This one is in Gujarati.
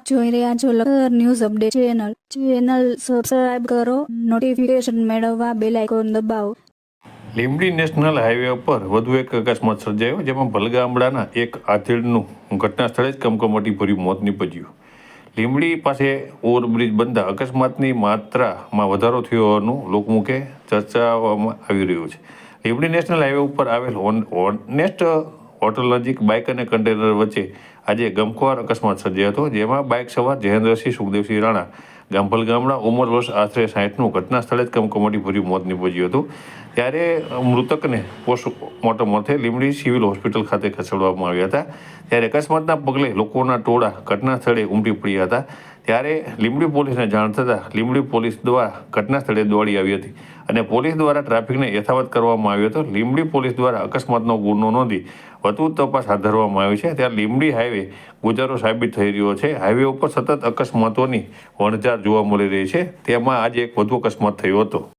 આપ જોઈ રહ્યા છો Lakhar news update channel. Channel subscribe કરો નોટિફિકેશન મેળવવા બેલ આઇકોન દબાવો. લીંબડી નેશનલ હાઈવે ઉપર વધુ એક અકસ્માત સર્જાયો, જેમાં ભલગામડાના એક આથેડનું ઘટના સ્થળે જ કમકમાટી ભર્યું મોત નીપજ્યું. લીંબડી પાસે ઓવરબ્રિજ બનતા અકસ્માતની માત્રામાં વધારો થયો હોવાનું લોકમુખે ચર્ચાવામાં આવી રહ્યું છે. લીંબડી નેશનલ હાઈવે ઉપર આવેલ ઓન- ઓનેસ્ટ હોટલ નજીક બાઇક અને કન્ટેનર વચ્ચે આજે ગમખ્વાર અકસ્માત સર્જાયો હતો, જેમાં બાઇક સવાર જયેન્દ્રસિંહ સુખદેવસિંહ રાણા ગાંભલ ગામના ઉંમર વર્ષ આશરે સાઠનું ઘટના સ્થળે જ કમકમાટી ભર્યું મોત નીપજ્યું હતું. ત્યારે મૃતકને પોસ્ટમોર્ટમ અર્થે લીંબડી સિવિલ હોસ્પિટલ ખાતે ખસેડવામાં આવ્યા હતા. ત્યારે અકસ્માતના પગલે લોકોના ટોળા ઘટના સ્થળે ઉમટી પડ્યા હતા. ત્યારે લીંબડી પોલીસને જાણ થતાં લીંબડી પોલીસ દ્વારા ઘટના સ્થળે દોડી આવી હતી અને પોલીસ દ્વારા ટ્રાફિકને યથાવત કરવામાં આવ્યો હતો. લીંબડી પોલીસ દ્વારા અકસ્માતનો ગુનો નોંધી વધુ તપાસ હાથ ધરવામાં આવી છે. ત્યારે લીંબડી હાઈવે ગુજારો સાબિત થઈ રહ્યો છે. હાઈવે ઉપર સતત અકસ્માતોની વણઝાર જોવા મળી રહી છે. તેમાં આજે એક વધુ અકસ્માત થયો હતો.